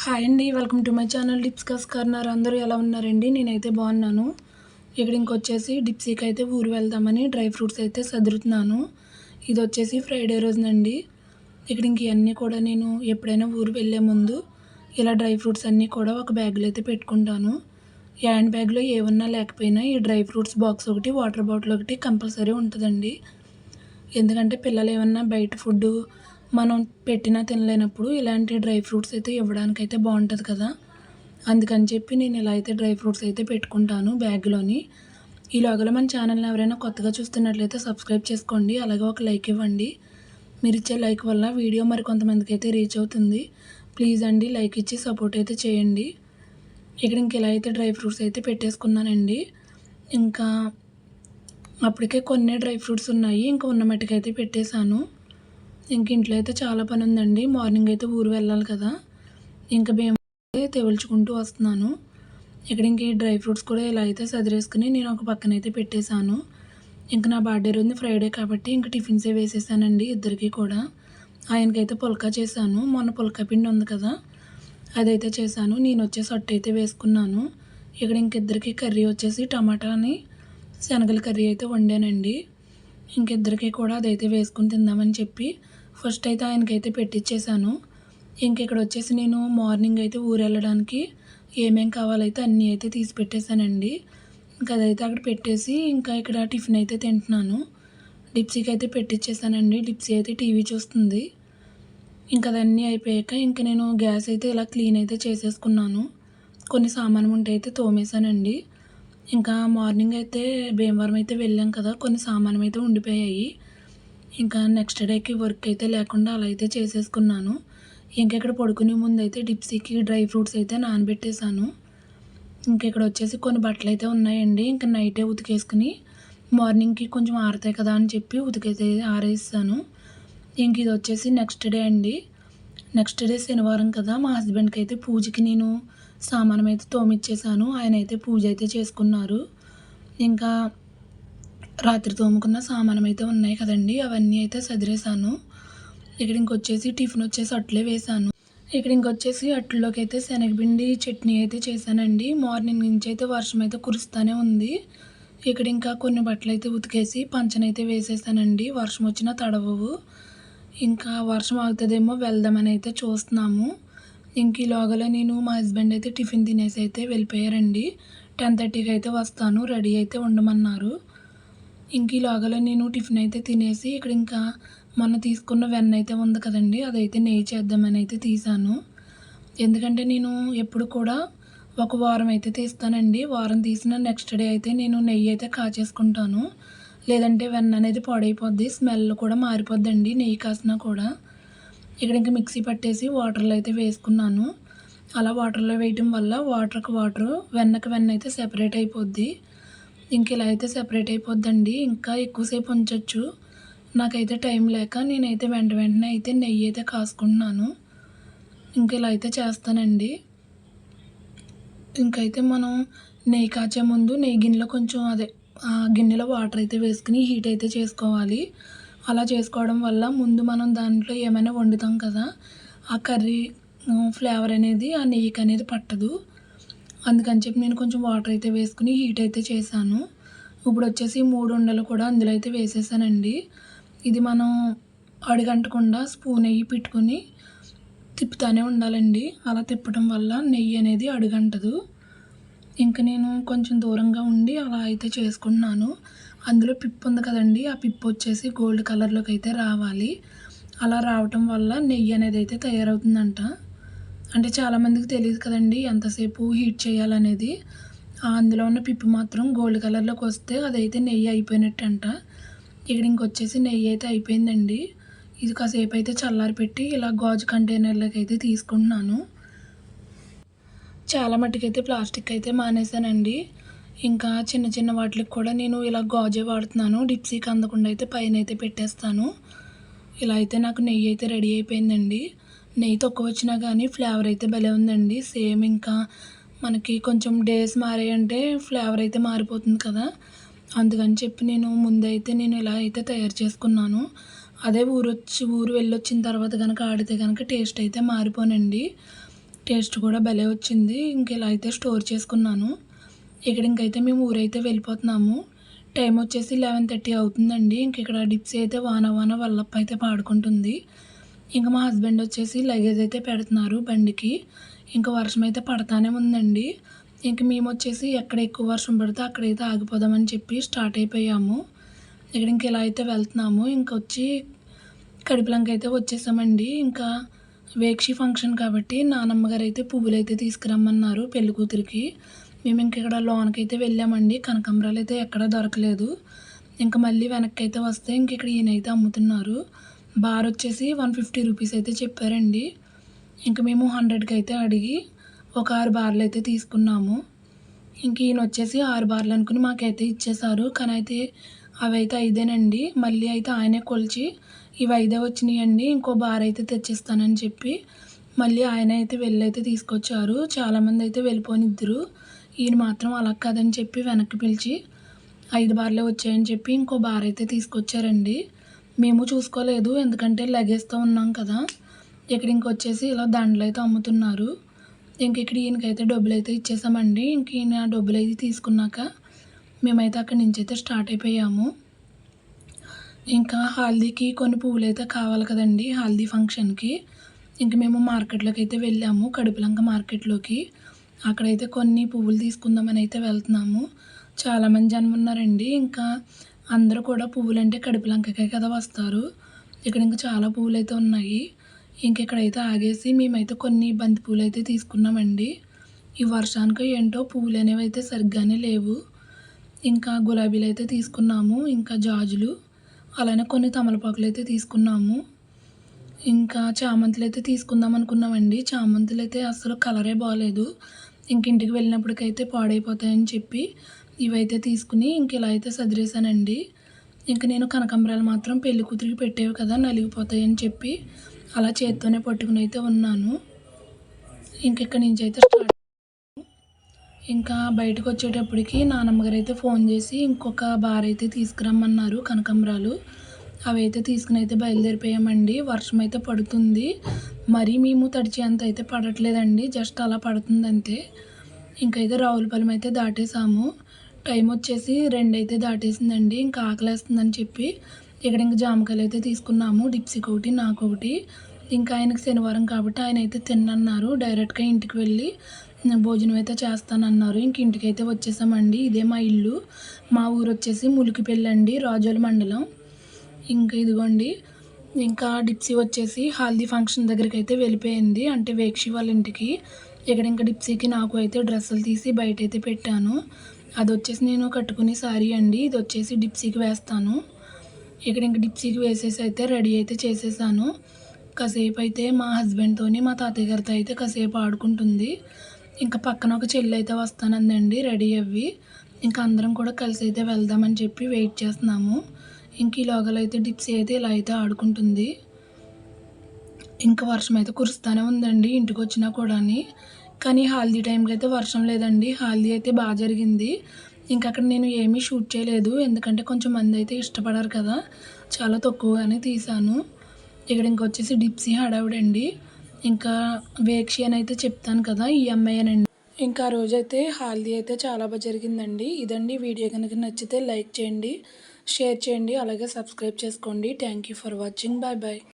Hi అండి welcome to my channel డిప్స్కస్ corner అందరూ ఎలా ఉన్నారండి? నేనైతే బాగున్నాను. ఇక్కడ ఇంకొచ్చేసి డిప్సీకి అయితే ఊరు వెళ్దామని డ్రై ఫ్రూట్స్ అయితే సదురుతున్నాను. ఇది వచ్చేసి ఫ్రైడే రోజునండి. ఇక్కడ ఇంక ఇవన్నీ కూడా నేను ఎప్పుడైనా ఊరు వెళ్ళే ముందు ఇలా డ్రై ఫ్రూట్స్ అన్నీ కూడా ఒక బ్యాగ్లో అయితే పెట్టుకుంటాను. హ్యాండ్ బ్యాగ్లో ఏమన్నా లేకపోయినా ఈ డ్రై ఫ్రూట్స్ బాక్స్ ఒకటి వాటర్ బాటిల్ ఒకటి కంపల్సరీ ఉంటుందండి. ఎందుకంటే పిల్లలు ఏమన్నా బయట ఫుడ్ మనం పెట్టినా తినలేనప్పుడు ఇలాంటి డ్రై ఫ్రూట్స్ అయితే ఇవ్వడానికి అయితే బాగుంటుంది కదా. అందుకని చెప్పి నేను ఇలా అయితే డ్రై ఫ్రూట్స్ అయితే పెట్టుకుంటాను బ్యాగ్లోని. ఈ లోగల మన ఛానల్ని ఎవరైనా కొత్తగా చూస్తున్నట్లయితే సబ్స్క్రైబ్ చేసుకోండి. అలాగే ఒక లైక్ ఇవ్వండి. మీరు ఇచ్చే లైక్ వల్ల వీడియో మరి కొంతమందికి అయితే రీచ్ అవుతుంది. ప్లీజ్ అండి లైక్ ఇచ్చి సపోర్ట్ అయితే చేయండి. ఇక్కడ ఇంక ఇలా అయితే డ్రై ఫ్రూట్స్ అయితే పెట్టేసుకున్నానండి. ఇంకా అప్పటికే కొన్ని డ్రై ఫ్రూట్స్ ఉన్నాయి. ఇంకా ఉన్న మట్టుకైతే పెట్టేశాను. ఇంక ఇంట్లో అయితే చాలా పని ఉందండి మార్నింగ్ అయితే ఊరు వెళ్ళాలి కదా. ఇంకా మేము తెవల్చుకుంటూ వస్తున్నాను. ఇక్కడ ఇంక ఈ డ్రై ఫ్రూట్స్ కూడా ఇలా అయితే సదిరేసుకుని నేను ఒక పక్కన అయితే పెట్టేశాను. ఇంకా నా బర్త్డే రోజు ఫ్రైడే కాబట్టి ఇంకా టిఫిన్సే వేసేసానండి ఇద్దరికి కూడా. ఆయనకైతే పుల్కా చేశాను. మొన్న పుల్కా పిండి ఉంది కదా. అదైతే చేశాను. నేను వచ్చే అట్టు అయితే వేసుకున్నాను. ఇక్కడ ఇంకిద్దరికి కర్రీ వచ్చేసి టమాటాని శనగల కర్రీ అయితే వండానండి. ఇంకిద్దరికి కూడా అదైతే వేసుకుని తిందామని చెప్పి ఫస్ట్ అయితే ఆయనకైతే పెట్టించేసాను ఇంక ఇక్కడ వచ్చేసి నేను మార్నింగ్ అయితే ఊరు వెళ్ళడానికి ఏమేం కావాలైతే అన్నీ అయితే తీసి పెట్టేశానండి. ఇంకా అదైతే అక్కడ పెట్టేసి ఇంకా ఇక్కడ టిఫిన్ అయితే తింటున్నాను. డిప్సీకి అయితే పెట్టించేసానండి డిప్సీ అయితే టీవీ చూస్తుంది. ఇంకా అదన్నీ అయిపోయాక ఇంకా నేను గ్యాస్ అయితే ఇలా క్లీన్ అయితే చేసేసుకున్నాను. కొన్ని సామాను ఉంటే అయితే తోమేశానండి. ఇంకా మార్నింగ్ అయితే భీమవరం అయితే వెళ్ళాం కదా. కొన్ని సామాన్లు అయితే ఉండిపోయాయి. ఇంకా నెక్స్ట్ డేకి వర్క్ అయితే లేకుండా అలా అయితే చేసేసుకున్నాను. ఇంకా ఇక్కడ పడుకునే ముందు అయితే డిప్సీకి డ్రై ఫ్రూట్స్ అయితే నానబెట్టేశాను. ఇంకా ఇక్కడ వచ్చేసి కొన్ని బట్టలు అయితే ఉన్నాయండి. ఇంకా నైటే ఉతికేసుకుని మార్నింగ్కి కొంచెం ఆరుతాయి కదా అని చెప్పి ఉతికైతే ఆరేస్తాను ఇంక ఇది వచ్చేసి నెక్స్ట్ డే అండి. నెక్స్ట్ డే శనివారం కదా మా హస్బెండ్కి అయితే పూజకి నేను సామానం అయితే తోమిచ్చేసాను ఆయన అయితే పూజ అయితే చేసుకున్నారు. ఇంకా రాత్రి తోముకున్న సామానం అయితే ఉన్నాయి కదండి. అవన్నీ అయితే సదిరేసాను ఇక్కడ ఇంకొచ్చేసి టిఫిన్ వచ్చేసి అట్లే వేసాను ఇక్కడ ఇంకొచ్చేసి అట్లలోకి అయితే శనగపిండి చట్నీ అయితే చేశానండి. మార్నింగ్ నుంచి అయితే వర్షం అయితే కురుస్తూనే ఉంది. ఇక్కడ ఇంకా కొన్ని బట్టలు అయితే ఉతికేసి పంచనైతే వేసేసానండి. వర్షం వచ్చినా తడవవు. ఇంకా వర్షం అవుతుందేమో వెళ్దామని అయితే చూస్తున్నాము. ఇంక లోగల నేను మా హస్బెండ్ అయితే టిఫిన్ తినేసి అయితే వెళ్ళిపోయారండి. టెన్ థర్టీకి అయితే వస్తాను రెడీ అయితే ఉండమన్నారు. ఇంక ఈలోగలో నేను టిఫిన్ అయితే తినేసి ఇక్కడ ఇంకా మొన్న తీసుకున్న వెన్న అయితే ఉంది కదండి అదైతే నెయ్యి చేద్దామని అయితే తీసాను ఎందుకంటే నేను ఎప్పుడు కూడా ఒక వారం అయితే తీస్తానండి. వారం తీసిన నెక్స్ట్ డే అయితే నేను నెయ్యి అయితే కాచేసుకుంటాను. లేదంటే వెన్న అనేది పాడైపోద్ది స్మెల్ కూడా మారిపోద్దండి నెయ్యి కాసినా కూడా. ఇక్కడ ఇంకా మిక్సీ పట్టేసి వాటర్లో అయితే వేసుకున్నాను. అలా వాటర్లో వేయటం వల్ల వాటర్కి వాటర్ వెన్నకి వెన్న అయితే సెపరేట్ అయిపోద్ది. ఇంక ఇలా అయితే సెపరేట్ అయిపోద్దండి. ఇంకా ఎక్కువసేపు ఉంచవచ్చు నాకైతే టైం లేక నేనైతే వెంట వెంటనే అయితే నెయ్యి అయితే కాసుకుంటున్నాను. ఇంక ఇలా అయితే చేస్తానండి. ఇంకైతే మనం నెయ్యి కాచే ముందు నెయ్యి గిన్నెలో కొంచెం అదే ఆ గిన్నెలో వాటర్ అయితే వేసుకుని హీట్ అయితే చేసుకోవాలి. అలా చేసుకోవడం వల్ల ముందు మనం దాంట్లో ఏమైనా వండుతాం కదా ఆ కర్రీ ఫ్లేవర్ అనేది ఆ నెయ్యికి అనేది పట్టదు. అందుకని చెప్పి నేను కొంచెం వాటర్ అయితే వేసుకుని హీట్ అయితే చేశాను. ఇప్పుడు వచ్చేసి మూడు ఉండలు కూడా అందులో అయితే వేసేసానండి. ఇది మనం అడిగంటకుండా స్పూన్ నెయ్యి పెట్టుకుని తిప్పుతూనే ఉండాలండి. అలా తిప్పడం వల్ల నెయ్యి అనేది అడుగంటదు. ఇంకా నేను కొంచెం దూరంగా ఉండి అలా అయితే చేసుకుంటున్నాను. అందులో పిప్పు ఉంది కదండి ఆ పిప్పు వచ్చేసి గోల్డ్ కలర్లోకి అయితే రావాలి. అలా రావటం వల్ల నెయ్యి అనేది అయితే తయారవుతుందంట. అంటే చాలామందికి తెలియదు కదండి ఎంతసేపు హీట్ చేయాలనేది. అందులో ఉన్న పిప్పు మాత్రం గోల్డ్ కలర్లోకి వస్తే అదైతే నెయ్యి అయిపోయినట్టు అంట ఇక్కడ ఇంకొచ్చేసి నెయ్యి అయితే అయిపోయిందండి. ఇది కాసేపు అయితే చల్లారి పెట్టి ఇలా గాజు కంటైనర్లోకి అయితే తీసుకుంటున్నాను. చాలా మట్టుకైతే ప్లాస్టిక్ అయితే మానేశానండి. ఇంకా చిన్న చిన్న వాటికి కూడా నేను ఇలా గాజే వాడుతున్నాను. డిప్సీకి అందకుండా అయితే పైన అయితే పెట్టేస్తాను. ఇలా అయితే నాకు నెయ్యి అయితే రెడీ అయిపోయిందండి. నెయ్యి తక్కువ వచ్చినా కానీ ఫ్లేవర్ అయితే భలే ఉందండి. సేమ్ ఇంకా మనకి కొంచెం డేస్ మారాయంటే ఫ్లేవర్ అయితే మారిపోతుంది కదా. అందుకని చెప్పి నేను ముందైతే నేను ఇలా అయితే తయారు చేసుకున్నాను. అదే ఊరు వచ్చి ఊరు వెళ్ళొచ్చిన తర్వాత కనుక ఆడితే కనుక టేస్ట్ అయితే మారిపోనండి. టేస్ట్ కూడా భలే వచ్చింది. ఇంక ఇలా అయితే స్టోర్ చేసుకున్నాను. ఇక్కడ ఇంకైతే మేము ఊరైతే వెళ్ళిపోతున్నాము. టైం వచ్చేసి లెవెన్ థర్టీ అవుతుందండి. ఇంక ఇక్కడ డిప్సీ అయితే వాన వాన వల్లప్ప అయితే పాడుకుంటుంది. ఇంకా మా హస్బెండ్ వచ్చేసి లగేజ్ అయితే పెడుతున్నారు బండికి. ఇంకా వర్షం అయితే పడతానే ఉందండి. ఇంక మేము వచ్చేసి ఎక్కడ ఎక్కువ వర్షం పడితే అక్కడైతే ఆగిపోదామని చెప్పి స్టార్ట్ అయిపోయాము. ఇక్కడ ఇంక ఇలా అయితే వెళ్తున్నాము. ఇంకొచ్చి కడిపిలంక అయితే వచ్చేసామండి. ఇంకా వేక్షి ఫంక్షన్ కాబట్టి నానమ్మగారు అయితే పువ్వులు అయితే తీసుకురమ్మన్నారు పెళ్ళి కూతురికి మేము ఇంక ఇక్కడ లోనకి అయితే వెళ్ళామండి. కనకాంబరాలు అయితే ఎక్కడ దొరకలేదు. ఇంకా మళ్ళీ వెనక్కి అయితే వస్తే ఇంక ఇక్కడ ఈయనైతే అమ్ముతున్నారు. బార్ వచ్చేసి వన్ ఫిఫ్టీ రూపీస్ అయితే చెప్పారండి. ఇంక మేము హండ్రెడ్కి అయితే అడిగి ఒక ఆరు బార్లు అయితే తీసుకున్నాము. ఇంక ఈయన వచ్చేసి ఆరు బార్లు అనుకుని మాకైతే ఇచ్చేశారు కానీ అయితే అవి అయితే ఐదేనండి. మళ్ళీ అయితే ఆయనే కొలిచి ఇవి ఐదే వచ్చినాయండి. ఇంకో బార్ అయితే తెచ్చిస్తానని చెప్పి మళ్ళీ ఆయన అయితే వెళ్ళి అయితే తీసుకొచ్చారు. చాలామంది అయితే వెళ్ళిపోనిద్దరు. ఈయన మాత్రం అలా కాదని చెప్పి వెనక్కి పిలిచి ఐదు బార్లే వచ్చాయని చెప్పి ఇంకో బార్ అయితే తీసుకొచ్చారండి. మేము చూసుకోలేదు ఎందుకంటే లగేజ్తో ఉన్నాం కదా. ఇక్కడ ఇంకొచ్చేసి ఇలా దండలు అయితే అమ్ముతున్నారు. ఇంక ఇక్కడ ఈయనకైతే డబ్బులు అయితే ఇచ్చేసామండి. ఇంక ఈయన డబ్బులు అయితే తీసుకున్నాక మేమైతే అక్కడి నుంచి అయితే స్టార్ట్ అయిపోయాము. ఇంకా హల్దీకి కొన్ని పువ్వులు అయితే కావాలి కదండి హల్దీ ఫంక్షన్కి. ఇంక మేము మార్కెట్లోకి అయితే వెళ్ళాము కడుపులంక మార్కెట్లోకి. అక్కడైతే కొన్ని పువ్వులు తీసుకుందామని అయితే వెళ్తున్నాము. చాలామంది జనం ఉన్నారండి. ఇంకా అందరూ కూడా పువ్వులు అంటే కడిపిలంకకే కదా వస్తారు. ఇక్కడ ఇంకా చాలా పువ్వులు అయితే ఉన్నాయి. ఇంక ఇక్కడైతే ఆగేసి మేమైతే కొన్ని బంతి పువ్వులు అయితే తీసుకున్నామండి. ఈ వర్షానికి ఏంటో పువ్వులు అనేవి అయితే సరిగ్గానే లేవు. ఇంకా గులాబీలు అయితే తీసుకున్నాము. ఇంకా జాజులు అలానే కొన్ని తమలపాకులు అయితే తీసుకున్నాము. ఇంకా చామంతులు అయితే తీసుకుందాం అనుకున్నామండి. చామంతులు అయితే అసలు కలరే బాగాలేదు ఇంక ఇంటికి వెళ్ళినప్పటికైతే పాడైపోతాయని చెప్పి ఇవైతే తీసుకుని ఇంక ఇలా అయితే సదిరేశానండి. ఇంక నేను కనకంబరాలు మాత్రం పెళ్ళి కూతురికి పెట్టేవి కదా నలిగిపోతాయని చెప్పి అలా చేత్తోనే పట్టుకుని అయితే ఉన్నాను. ఇంక ఇక్కడి నుంచి అయితే స్టార్ట్ ఇంకా బయటకు వచ్చేటప్పటికి నాన్నమ్మగారు అయితే ఫోన్ చేసి ఇంకొక బార్ అయితే తీసుకురమ్మన్నారు కనకంబరాలు. అవి అయితే తీసుకుని అయితే బయలుదేరిపోయామండి. వర్షం అయితే పడుతుంది. మరీ మేము తడిచేంత అయితే పడట్లేదండి. జస్ట్ అలా పడుతుంది అంతే ఇంకైతే రావులపాలెం అయితే దాటేసాము. టైం వచ్చేసి రెండు అయితే దాటేసిందండి. ఇంకా ఆకలేస్తుందని చెప్పి ఇక్కడ ఇంకా జామకాయలు అయితే తీసుకున్నాము. డిప్సీకి ఒకటి నాకు ఒకటి. ఇంకా ఆయనకి శనివారం కాబట్టి ఆయన అయితే తిన్నన్నారు. డైరెక్ట్గా ఇంటికి వెళ్ళి భోజనం అయితే చేస్తానన్నారు. ఇంక ఇంటికి అయితే వచ్చేసామండి. ఇదే మా ఇల్లు. మా ఊరు వచ్చేసి ములికిపల్లి అండి రాజోల మండలం. ఇంకా ఇదిగోండి ఇంకా డిప్సీ వచ్చేసి హల్దీ ఫంక్షన్ దగ్గరికి అయితే వెళ్ళిపోయింది. అంటే వేక్షి వాళ్ళ ఇంటికి. ఇక్కడ ఇంకా డిప్సీకి నాకు అయితే డ్రెస్సులు తీసి బయట అయితే పెట్టాను. అది వచ్చేసి నేను కట్టుకునే శారీ అండి. ఇది వచ్చేసి డిప్సీకి వేస్తాను. ఇక్కడ ఇంకా డిప్సీకి వేసేసి అయితే రెడీ అయితే చేసేసాను. కాసేపు అయితే మా హస్బెండ్తోని మా తాతయ్య గారితో అయితే కాసేపు ఆడుకుంటుంది. ఇంకా పక్కన ఒక చెల్లి అయితే వస్తానందండి రెడీ అవ్వి. ఇంకా అందరం కూడా కలిసి అయితే వెళ్దామని చెప్పి వెయిట్ చేస్తున్నాము. ఇంక ఈ అయితే డిప్సీ అయితే ఇలా అయితే ఆడుకుంటుంది. ఇంకా వర్షం అయితే కురుస్తూనే ఉందండి ఇంటికి వచ్చినా కూడా కానీ హాల్దీ టైంకి అయితే వర్షం లేదండి. హాల్దీ అయితే బాగా జరిగింది. ఇంకా అక్కడ నేను ఏమీ షూట్ చేయలేదు. ఎందుకంటే కొంచెం మంది అయితే ఇష్టపడారు కదా. చాలా తక్కువగానే తీసాను ఇక్కడ ఇంకొచ్చేసి డిప్సీ హడావిడండి. ఇంకా వేక్షి అని అయితే చెప్తాను కదా ఈ అమ్మాయినండి ఇంకా ఆ రోజైతే హాల్దీ అయితే చాలా బాగా జరిగిందండి. ఇదండి వీడియో. కనుక నచ్చితే లైక్ చేయండి. షేర్ చేయండి. అలాగే సబ్స్క్రైబ్ చేసుకోండి. Thank you for watching bye bye